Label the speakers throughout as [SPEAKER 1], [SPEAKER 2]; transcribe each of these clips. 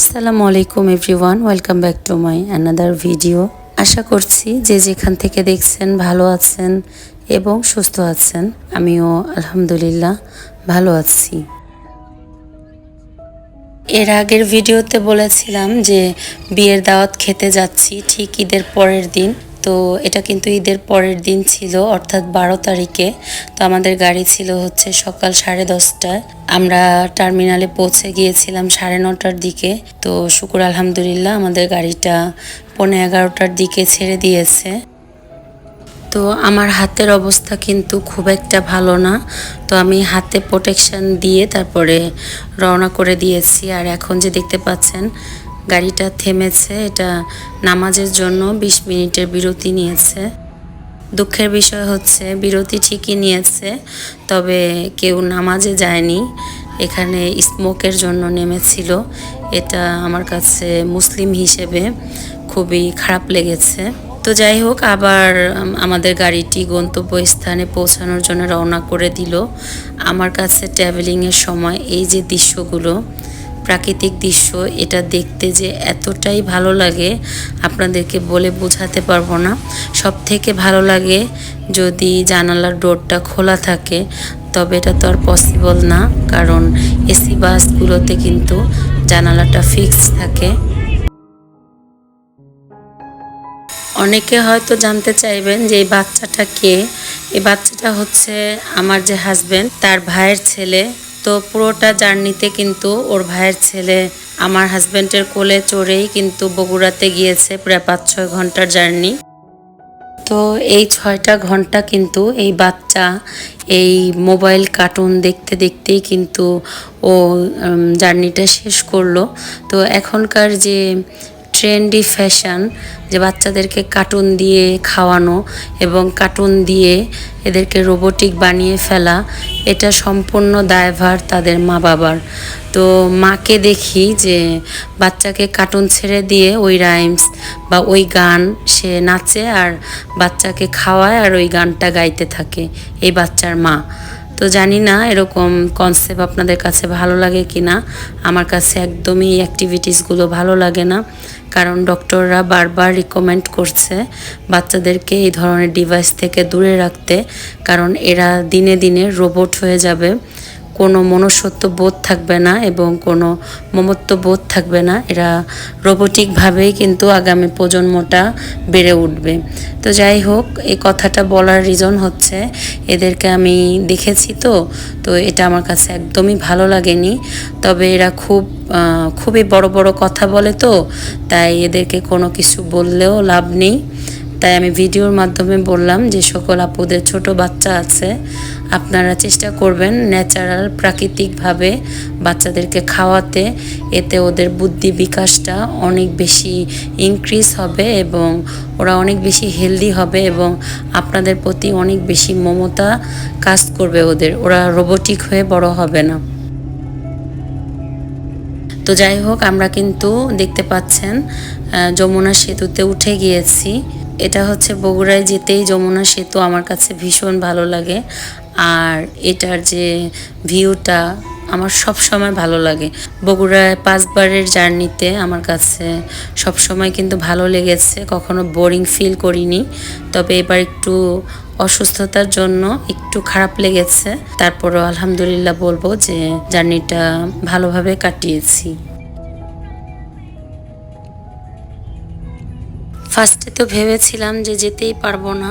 [SPEAKER 1] আসসালামু আলাইকুম everyone, welcome back to my another video. আশা করছি যে যেখান থেকে দেখছেন ভালো আছেন এবং সুস্থ আছেন। আমিও আলহামদুলিল্লাহ ভালো আছি। এর আগের ভিডিওতে বলেছিলাম যে বিয়ের দাওয়াত খেতে যাচ্ছি ঠিক ঈদের পরের দিন। তো এটা কিন্তু ঈদের পরের দিন ছিল, অর্থাৎ বারো তারিখে। তো আমাদের গাড়ি ছিল হচ্ছে সকাল সাড়ে দশটায়। আমরা টার্মিনালে পৌঁছে গিয়েছিলাম সাড়ে নটার দিকে। তো শুকুর আলহামদুলিল্লাহ, আমাদের গাড়িটা পৌনে এগারোটার দিকে ছেড়ে দিয়েছে। তো আমার হাতের অবস্থা কিন্তু খুব একটা ভালো না। তো আমি হাতে প্রোটেকশন দিয়ে তারপরে রওনা করে দিয়েছি। আর এখন যে দেখতে পাচ্ছেন গাড়িটা থেমেছে, এটা নামাজের জন্য বিশ মিনিটের বিরতি নিয়েছে। দুঃখের বিষয় হচ্ছে, বিরতি ঠিকই নিয়েছে, তবে কেউ নামাজে যায়নি, এখানে স্মোকের জন্য নেমেছিল। এটা আমার কাছে মুসলিম হিসেবে খুবই খারাপ লেগেছে। তো যাই হোক, আবার আমাদের গাড়িটি গন্তব্যস্থানে পৌঁছানোর জন্য রওনা করে দিল। আমার কাছে ট্রাভেলিংয়ের সময় এই যে দৃশ্যগুলো প্রাকৃতিক দৃশ্য, এটা দেখতে যে এতটাই ভালো লাগে, আপনাদেরকে বলে বোঝাতে পারব না। সব থেকে ভালো লাগে যদি জানালার ডোরটা খোলা থাকে, তবে এটা তো আর পসিবল না, কারণ এসি বাসগুলোতে কিন্তু জানালাটা ফিক্স থাকে। অনেকে হয়তো জানতে চাইবেন যে এই বাচ্চাটা কে? এই বাচ্চাটা হচ্ছে আমার যে হাজবেন্ড তার ভাইয়ের ছেলে। তো পুরোটা জার্নিতে কিন্তু ওর ভাইয়ের ছেলে আমার হাজব্যান্ডের কোলে চড়েই কিন্তু বগুড়াতে গিয়েছে প্রায় পাঁচ ছয় ঘণ্টার জার্নি। তো এই ছয়টা ঘণ্টা কিন্তু এই বাচ্চা, এই মোবাইল কার্টুন দেখতে দেখতেই কিন্তু ও জার্নিটা শেষ করল। তো এখনকার যে ট্রেন্ডি ফ্যাশন যে বাচ্চাদেরকে কার্টুন দিয়ে খাওয়ানো এবং কার্টুন দিয়ে এদেরকে রোবোটিক বানিয়ে ফেলা, এটা সম্পূর্ণ দায়ভার তাদের মা বাবার। তো মাকে দেখি যে বাচ্চাকে কার্টুন ছেড়ে দিয়ে ওই রাইমস বা ওই গান সে নাচে আর বাচ্চাকে খাওয়ায় আর ওই গানটা গাইতে থাকে, এই বাচ্চার মা। তো জানি না এরকম কনসেপ্ট আপনাদের কাছে ভালো লাগে কি না আমার কাছে একদমই এই অ্যাক্টিভিটিসগুলো ভালো লাগে না। কারণ ডক্টররা বারবার রিকমেন্ড করছে বাচ্চাদেরকে এই ধরনের ডিভাইস থেকে দূরে রাখতে। কারণ এরা দিনে দিনে রোবট হয়ে যাবে। কোনো মনুষ্যত্ব বোধ থাকবে না এবং কোনো মমত্ব বোধ থাকবে না, এরা রোবোটিকভাবেই কিন্তু আগামী প্রজন্মটা বেড়ে উঠবে। তো যাই হোক, এই কথাটা বলার রিজন হচ্ছে, এদেরকে আমি দেখেছি তো তো এটা আমার কাছে একদমই ভালো লাগেনি। তবে এরা খুব খুবই বড় বড় কথা বলে তো, তাই এদেরকে কোনো কিছু বললেও লাভ নেই। তাই আমি ভিডিওর মাধ্যমে বললাম যে সকল আপুদের ছোট বাচ্চা আছে আপনারা চেষ্টা করবেন ন্যাচারাল, প্রাকৃতিকভাবে বাচ্চাদেরকে খাওয়াতে। এতে ওদের বুদ্ধি বিকাশটা অনেক বেশি ইনক্রিজ হবে এবং ওরা অনেক বেশি হেলদি হবে এবং আপনাদের প্রতি অনেক বেশি মমতা কাজ করবে ওদের। ওরা রোবোটিক হয়ে বড় হবে না। তো যাই হোক, আমরা কিন্তু দেখতে পাচ্ছেন যমুনা সেতুতে উঠে গিয়েছি। এটা হচ্ছে বগুড়ায় যেতেই যমুনা সেতু আমার কাছে ভীষণ ভালো লাগে। আর এটার যে ভিউটা আমার সব সময় ভালো লাগে। বগুড়ায় পাঁচবারের জার্নিতে আমার কাছে সব সময় কিন্তু ভালো লেগেছে, কখনো বোরিং ফিল করিনি। তবে এবার একটু অসুস্থতার জন্য একটু খারাপ লেগেছে। তারপরও আলহামদুলিল্লাহ বলব যে জার্নিটা ভালোভাবে কাটিয়েছি। ফার্স্টে তো ভেবেছিলাম যে যেতেই পারব না,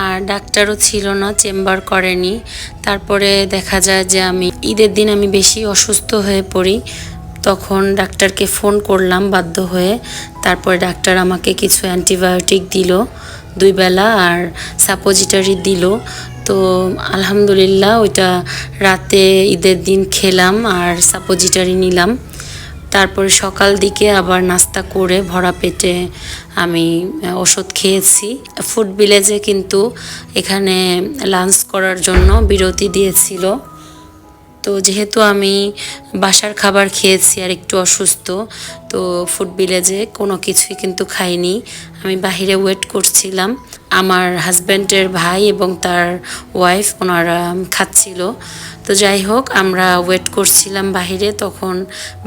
[SPEAKER 1] আর ডাক্তারও ছিল না, চেম্বার করেনি। তারপরে দেখা যায় যে আমি, ঈদের দিন আমি বেশি অসুস্থ হয়ে পড়ি। তখন ডাক্তারকে ফোন করলাম বাধ্য হয়ে। তারপরে ডাক্তার আমাকে কিছু অ্যান্টিবায়োটিক দিল, দুই বেলা, আর সাপোজিটারি দিল। তো আলহামদুলিল্লাহ ওইটা রাতে ঈদের দিন খেলাম, আর সাপোজিটারি নিলাম। তারপরে সকাল দিকে আবার নাস্তা করে ভরা পেটে আমি ওষুধ খেয়েছি। ফুড ভিলেজে কিন্তু এখানে লাঞ্চ করার জন্য বিরতি দিয়েছিল। তো যেহেতু আমি বাসার খাবার খেয়েছি আর একটু অসুস্থ, তো ফুড ভিলেজে কোনো কিছুই কিন্তু খাইনি। আমি বাহিরে ওয়েট করছিলাম। আমার হাজব্যান্ডের ভাই এবং তার ওয়াইফ ওনারা খাচ্ছিল। তো যাই হোক, আমরা ওয়েট করছিলাম বাহিরে, তখন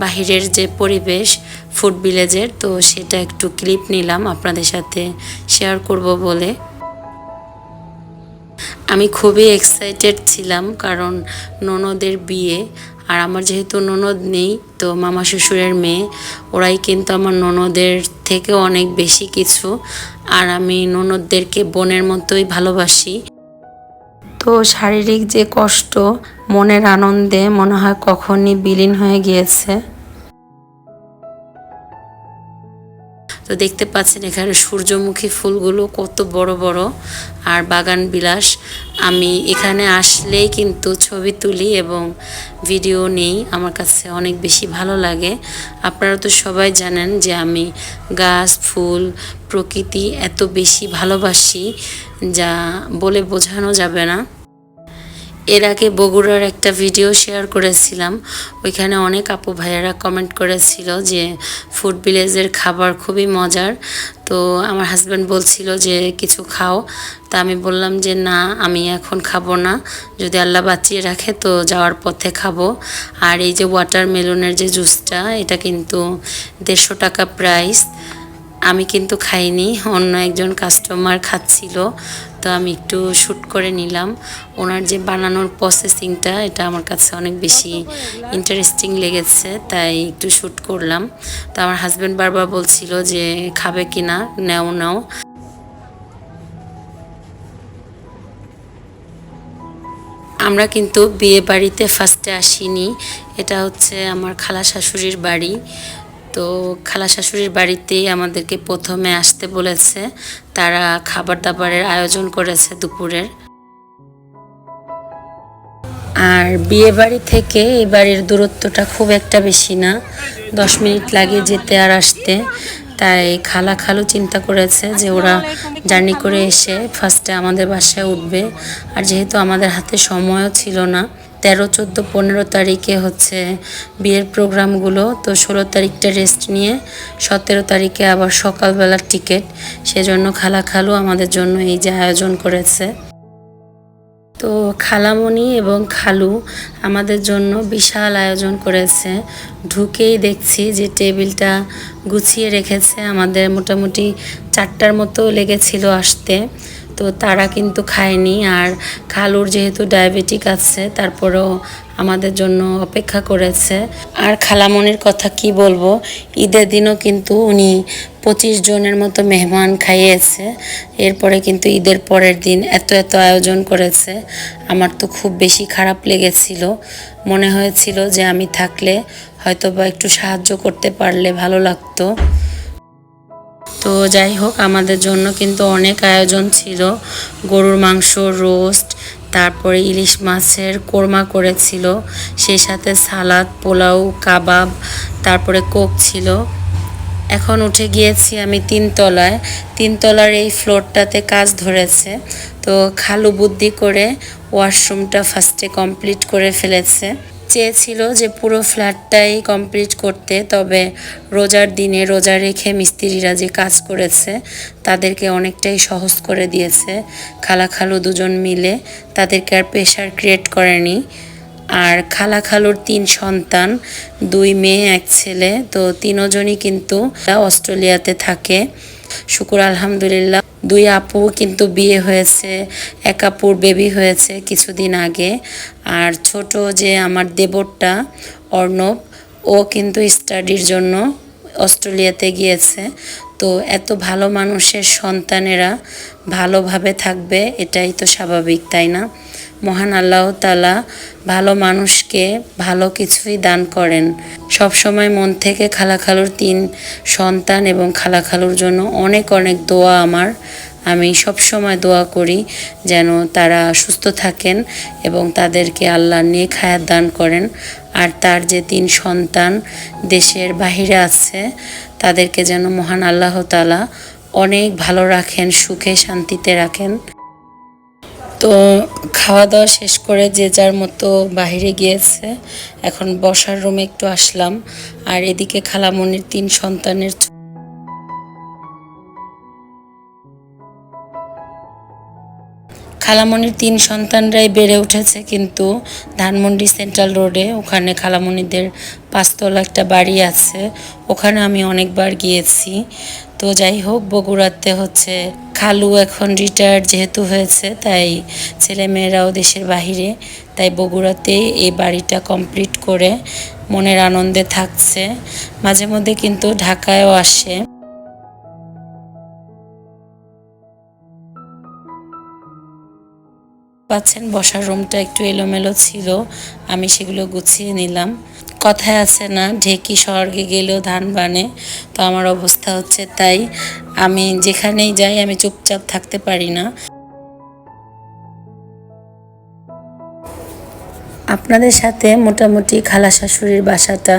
[SPEAKER 1] বাহিরের যে পরিবেশ ফুড ভিলেজের তো সেটা একটু ক্লিপ নিলাম আপনাদের সাথে শেয়ার করব বলে। আমি খুবই এক্সাইটেড ছিলাম কারণ ননদের বিয়ে, আর আমার যেহেতু ননদ নেই, তো মামা শ্বশুরের মেয়ে, ওরাই কিন্তু আমার ননদের থেকে অনেক বেশি কিছু, আর আমি ননদদেরকে বোনের মতোই ভালোবাসি। তো শারীরিক যে কষ্ট, মনের আনন্দে মনে হয় কখনই বিলীন হয়ে গিয়েছে। তো দেখতে পাচ্ছেন এখানে সূর্যমুখী ফুলগুলো কত বড় বড় আর বাগান বিলাস। আমি এখানে আসলেই কিন্তু ছবি তুলি এবং ভিডিও নেই, আমার কাছে অনেক বেশি ভালো লাগে। আপনারা তো সবাই জানেন যে আমি গাছ, ফুল, প্রকৃতি এত বেশি ভালোবাসি যা বলে বোঝানো যাবে না। এর আগে বগুড়ার একটা ভিডিও শেয়ার করেছিলাম। ওইখানে অনেক আপু ভাইয়েরা কমেন্ট করেছিল যে ফুড ভিলেজের খাবার খুবই মজার। তো আমার হাজব্যান্ড বলছিল যে, কিছু খাও। তা আমি বললাম যে, না, আমি এখন খাব না। যদি আল্লাহ বাঁচিয়ে রাখে তো যাওয়ার পথে খাব। আর এই যে ওয়াটারমেলনের যে জুসটা এটা কিন্তু দেড়শো টাকা প্রাইস আমি কিন্তু খাইনি, অন্য একজন কাস্টমার খাচ্ছিল। তো আমি একটু শ্যুট করে নিলাম। ওনার যে বানানোর প্রসেসিংটা এটা আমার কাছে অনেক বেশি ইন্টারেস্টিং লেগেছে, তাই একটু শ্যুট করলাম। তো আমার হাজব্যান্ড বারবার বলছিল যে, খাবে কি না? নেও, নাও। আমরা কিন্তু বিয়ে বাড়িতে ফার্স্টে আসিনি। এটা হচ্ছে আমার খালা শাশুড়ির বাড়ি। তো খালা শাশুড়ির বাড়িতেই আমাদেরকে প্রথমে আসতে বলেছে। তারা খাবার দাবারের আয়োজন করেছে দুপুরের। আর বিয়ে বাড়ি থেকে এই বাড়ির দূরত্বটা খুব একটা বেশি না। দশ মিনিট লাগে যেতে আর আসতে। তাই খালা খালু চিন্তা করেছে যে ওরা জার্নি করে এসে ফার্স্টে আমাদের বাসায় উঠবে। আর যেহেতু আমাদের হাতে সময়ও ছিল না তেরো, চোদ্দ, পনেরো তারিখে হচ্ছে বিয়ের প্রোগ্রামগুলো। তো ষোলো তারিখটা রেস্ট নিয়ে সতেরো তারিখে আবার সকালবেলার টিকিট সেজন্য খালা খালু আমাদের জন্য এই যে আয়োজন করেছে। তো খালামণি এবং খালু আমাদের জন্য বিশাল আয়োজন করেছে। ঢুকেই দেখছি যে টেবিলটা গুছিয়ে রেখেছে। আমাদের মোটামুটি চারটার মতো লেগেছিল আসতে। তো তারা কিন্তু খায়নি। আর খালুর যেহেতু ডায়াবেটিক আছে, তারপরেও আমাদের জন্য অপেক্ষা করেছে। আর খালামনির কথা কি বলব, ঈদের দিনও কিন্তু উনি পঁচিশ জনের মতো মেহমান খাইয়েছে। এরপরে কিন্তু ঈদের পরের দিন এত এত আয়োজন করেছে। আমার তো খুব বেশি খারাপ লেগেছিল। মনে হয়েছিল যে আমি থাকলে হয়তো বা একটু সাহায্য করতে পারলে ভালো লাগতো। তো যাই হোক, আমাদের জন্য কিন্তু অনেক আয়োজন ছিল। গরুর মাংস, রোস্ট, তারপরে ইলিশ মাছের কোরমা করেছিল। সেই সাথে সালাদ, পোলাও, কাবাব, তারপরে কোক ছিল। এখন উঠে গিয়েছি আমি তিনতলায়। তিনতলার এই ফ্লোরটাতে কাজ ধরেছে। তো খালু বুদ্ধি করে ওয়াশরুমটা ফার্স্টে কমপ্লিট করে ফেলেছে। চেয়েছিল যে পুরো ফ্ল্যাটটাই কমপ্লিট করতে, তবে রোজার দিনে রোজা রেখে মিস্ত্রিরা যে কাজ করেছে, তাদেরকে অনেকটাই সহজ করে দিয়েছে। খালা খালু দুজন মিলে তাদেরকে আর প্রেশার ক্রিয়েট করেনি। আর খালা খালুর তিন সন্তান, দুই মেয়ে, এক ছেলে, তো তিনজনই কিন্তু অস্ট্রেলিয়াতে থাকে। শুকুর আলহামদুলিল্লাহ, দুই আপু কিন্তু বিয়ে হয়েছে, এক আপুর বেবি হয়েছে কিছুদিন আগে। আর ছোট যে আমার দেবরটা, অর্ণব, ও কিন্তু স্টাডির জন্য অস্ট্রেলিয়াতে গিয়েছে। তো এত ভালো মানুষের সন্তানেরা ভালোভাবে থাকবে, এটাই তো স্বাভাবিক, তাই না? মহান আল্লাহ তালা ভালো মানুষকে ভালো কিছুই দান করেন। সব সময় মন থেকে খালাখালুর তিন সন্তান এবং খালাখালুর জন্য অনেক অনেক দোয়া আমার। আমি সব সময় দোয়া করি যেন তারা সুস্থ থাকেন এবং তাদেরকে আল্লাহ নিয়ে খায়াত দান করেন। আর তার যে তিন সন্তান দেশের বাহিরে আছে, তাদেরকে যেন মহান আল্লাহ তালা অনেক ভালো রাখেন, সুখে শান্তিতে রাখেন। তো খাওয়া দাওয়া শেষ করে যে যার মতো বাহিরে গিয়েছে, এখন বসার রুমে একটু আসলাম। আর এদিকে খালামনির তিন সন্তানের খালামণির তিন সন্তানরাই বেড়ে উঠেছে কিন্তু ধানমন্ডি সেন্ট্রাল রোডে। ওখানে খালামণিদের পাঁচতলা একটা বাড়ি আছে। ওখানে আমি অনেকবার গিয়েছি। তো যাই হোক, বগুড়াতে হচ্ছে খালু এখন রিটায়ার্ড যেহেতু হয়েছে, তাই ছেলেমেয়েরাও দেশের বাহিরে, তাই বগুড়াতেই এই বাড়িটা কমপ্লিট করে মনের আনন্দে থাকছে। মাঝে মধ্যে কিন্তু ঢাকায়ও আসে। পাচ্ছেন, বসার রুমটা একটু এলোমেলো ছিল, আমি সেগুলো গুছিয়ে নিলাম। কথায় আছে না, ঢেকি স্বর্গে গেলেও ধান বানে, তো আমার অবস্থা হচ্ছে তাই। আমি যেখানেই যাই, আমি চুপচাপ থাকতে পারি না। আপনাদের সাথে মোটামুটি খালা শাশুড়ির বাসাটা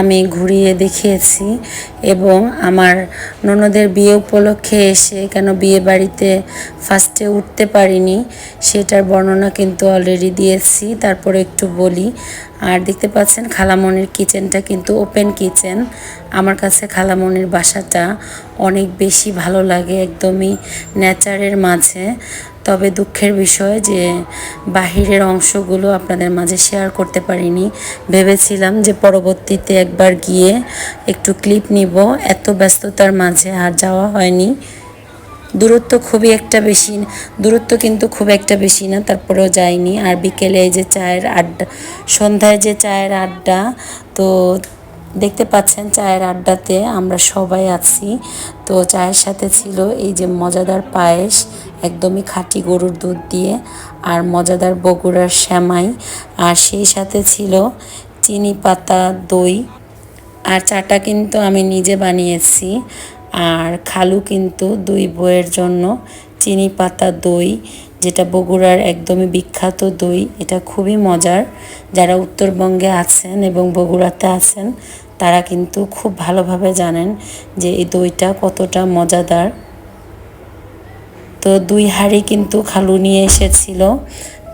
[SPEAKER 1] আমি ঘুরিয়ে দেখিয়েছি এবং আমার ননদের বিয়ে উপলক্ষে এসে কেন বিয়ে বাড়িতে ফার্স্টে উঠতে পারিনি, সেটার বর্ণনা কিন্তু অলরেডি দিয়েছি। তারপরে একটু বলি। আর দেখতে পাচ্ছেন খালামনির কিচেনটা কিন্তু ওপেন কিচেন আমার কাছে খালামনির বাসাটা অনেক বেশি ভালো লাগে, একদমই নেচারের মাঝে। তবে দুঃখের বিষয় যে বাহিরের অংশগুলো আপনাদের মাঝে শেয়ার করতে পারিনি। ভেবেছিলাম যে পরবর্তীতে একবার গিয়ে একটু ক্লিপ নিব। এত ব্যস্ততার মাঝে আর যাওয়া হয়নি। দূরত্ব খুবই একটা বেশি, দূরত্ব কিন্তু খুব একটা বেশি না, তারপরেও যাইনি। আর বিকেলে যে চায়ের আড্ডা, সন্ধ্যায় যে চায়ের আড্ডা, তো দেখতে পাচ্ছেন চায়ের আড্ডাতে আমরা সবাই আছি। তো চায়ের সাথে ছিল এই যে মজাদার পায়েস, একদমই খাঁটি গরুর দুধ দিয়ে, আর মজাদার বগুড়ার শ্যামাই, আর সেই সাথে ছিল চিনি পাতা, দই, আর চাটা কিন্তু আমি নিজে বানিয়েছি। আর খালু কিন্তু দুই বইয়ের জন্য চিনি পাতা, দই, যেটা বগুড়ার একদমই বিখ্যাত দই, এটা খুবই মজার। যারা উত্তরবঙ্গে আছেন এবং বগুড়াতে আছেন তারা কিন্তু খুব ভালোভাবে জানেন যে এই দইটা কতটা মজাদার। তো দুই হাঁড়ি কিন্তু খালু নিয়ে এসেছিল।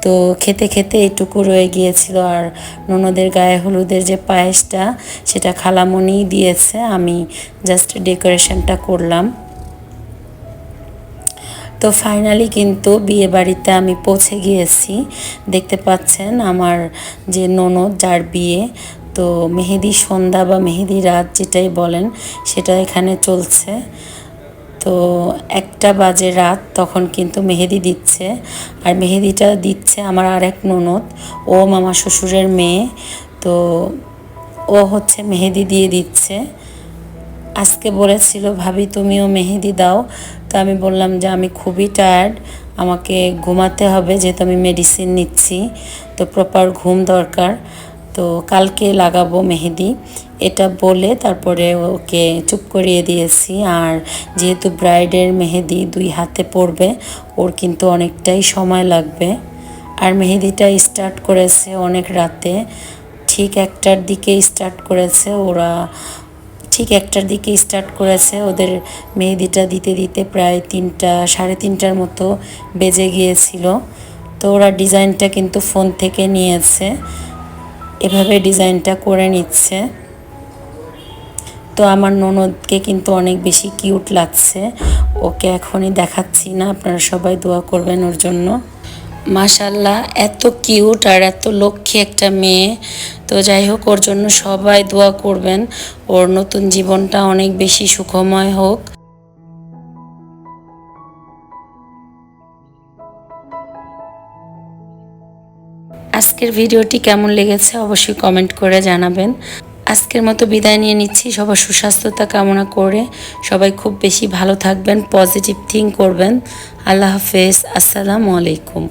[SPEAKER 1] তো খেতে খেতে এটুকু রয়ে গিয়েছিল। আর ননদের গায়ে হলুদের যে পায়েসটা, সেটা খালামণিই দিয়েছে। আমি জাস্ট ডেকোরেশনটা করলাম। তো ফাইনালি কিন্তু বিয়ে বাড়িতে আমি পৌঁছে গিয়েছি। দেখতে পাচ্ছেন আমার যে ননদ, যার বিয়ে তো মেহেদি সন্ধ্যা বা মেহেদি রাত যেটাই বলেন, সেটা এখানে চলছে। তো একটা বাজে রাত তখন কিন্তু মেহেদি দিচ্ছে। আর মেহেদিটা দিচ্ছে আমার আর এক ননদ, ও মামা শ্বশুরের মেয়ে। তো ও হচ্ছে মেহেদি দিয়ে দিচ্ছে। আজকে বলেছিল, ভাবি, তুমিও মেহেদি দাও। তো আমি বললাম যে, আমি খুবই টায়ার্ড আমাকে ঘুমাতে হবে, যেহেতু আমি মেডিসিন নিচ্ছি। তো প্রপার ঘুম দরকার। তো কালকে লাগাবো মেহেদি। এটা বলে তারপরে ওকে চুপ করিয়ে দিয়েছি। আর যেহেতু ব্রাইডের মেহেদি দুই হাতে পড়বে, ওর কিন্তু অনেকটাই সময় লাগবে। আর মেহেদিটা স্টার্ট করেছে অনেক রাতে। ঠিক একটার দিকে স্টার্ট করেছে, ওরা ঠিক একটার দিকে স্টার্ট করেছে। ওদের মেহেদিটা দিতে দিতে প্রায় তিনটা, সাড়ে তিনটার মতো বেজে গিয়েছিল। তো ওরা ডিজাইনটা কিন্তু ফোন থেকে নিয়েছে। এভাবে ডিজাইনটা করে নিচ্ছে। তো আমার ননদকে কিন্তু অনেক বেশি কিউট লাগছে। ওকে এখনই দেখাচ্ছি না, আপনারা সবাই দোয়া করবেন ওর জন্য। মাশাল্লাহ এত কিউট আর এত লক্ষ্মী একটা মেয়ে। তো যাই হোক, ওর জন্য সবাই দোয়া করবেন। ওর নতুন জীবনটা অনেক বেশি সুখময় হোক। আজকের ভিডিওটি কেমন লেগেছে অবশ্যই কমেন্ট করে জানাবেন। আজকের মতো বিদায় নিয়ে নিচ্ছি। সবার সুস্বাস্থ্যতা কামনা করে সবাই খুব বেশি ভালো থাকবেন পজিটিভ থিঙ্ক করবেন। আল্লাহ হাফেজ। আসসালামু আলাইকুম।